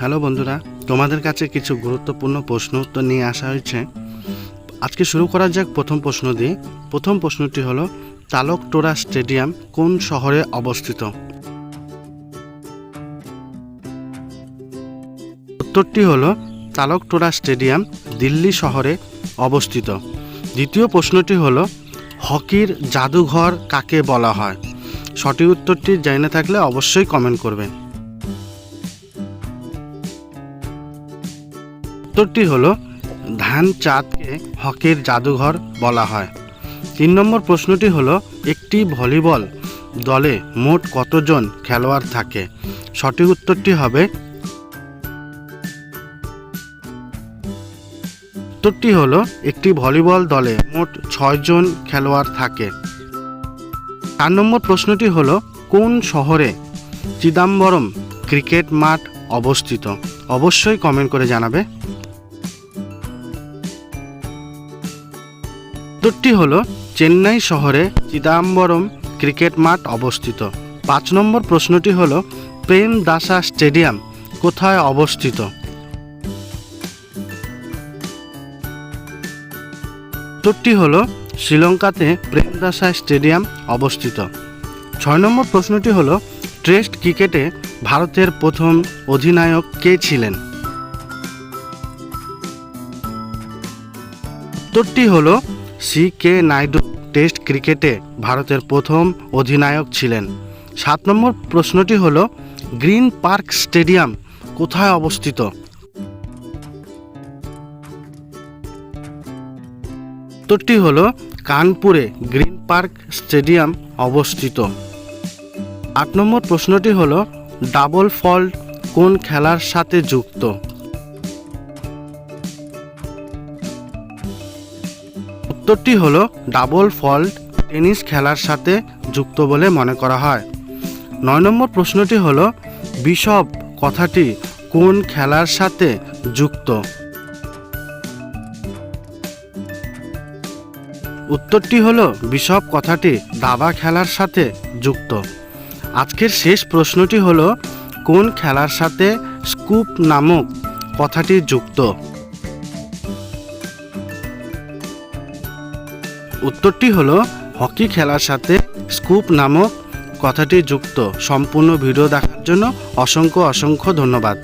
Hello বন্ধুরা, তোমাদের কাছে কিছু গুরুত্বপূর্ণ প্রশ্ন উত্তর নিয়ে আসা হয়েছে। আজকে শুরু করা যাক প্রথম প্রশ্ন দিয়ে প্রথম প্রশ্নটি হলো, তালকটোরা স্টেডিয়াম কোন শহরে অবস্থিত? উত্তরটি হলো, তালকটোরা স্টেডিয়াম দিল্লি শহরে অবস্থিত। দ্বিতীয় প্রশ্নটি হলো, হকির জাদুঘর কাকে বলা হয়? সঠিক উত্তরটি জেনে থাকলে অবশ্যই কমেন্ট করবেন উত্তরটি হলো ধ্যানচাঁদকে হকির জাদুঘর বলা হয়। তিন নম্বর প্রশ্নটি হলো, একটি ভলিবল দলে মোট কতজন খেলোয়াড় থাকে? সঠিক উত্তরটি হবে উত্তরটি হলো, একটি ভলিবল দলে মোট ছয়জন খেলোয়াড় থাকে। চার নম্বর প্রশ্নটি হলো, কোন শহরে চিদাম্বরম ক্রিকেট মাঠ অবস্থিত? অবশ্যই কমেন্ট করে জানাবে। উত্তরটি হল চেন্নাই শহরে চিদাম্বরম ক্রিকেট মাঠ অবস্থিত। পাঁচ নম্বর প্রশ্নটি হল, প্রেম দাসা স্টেডিয়াম কোথায় অবস্থিত? উত্তরটি হল, শ্রীলঙ্কাতে প্রেমদাসা স্টেডিয়াম অবস্থিত। ছয় নম্বর প্রশ্নটি হল, টেস্ট ক্রিকেটে ভারতের প্রথম অধিনায়ক কে ছিলেন? উত্তরটি হলো সি কে নাইডু টেস্ট ক্রিকেটে ভারতের প্রথম অধিনায়ক ছিলেন। সাত নম্বর প্রশ্নটি হল, গ্রিন পার্ক স্টেডিয়াম কোথায় অবস্থিত? উত্তরটি হল, কানপুরে গ্রিন পার্ক স্টেডিয়াম অবস্থিত। আট নম্বর প্রশ্নটি হল, ডাবল ফল্ট কোন খেলার সাথে যুক্ত? উত্তরটি হলো ডাবল ফল্ট টেনিস খেলার সাথে যুক্ত বলে মনে করা হয়। নয় নম্বর প্রশ্নটি হলো, বিশপ কথাটি কোন খেলার সাথে যুক্ত? উত্তরটি হলো, বিশপ কথাটি দাবা খেলার সাথে যুক্ত। আজকের শেষ প্রশ্নটি হলো, কোন খেলার সাথে স্কুপ নামক কথাটি যুক্ত? উত্তরটি হলো, হকি খেলার সাথে স্কুপ নামক কথাটি যুক্ত। সম্পূর্ণ ভিডিও দেখার জন্য অসংখ্য অসংখ্য ধন্যবাদ।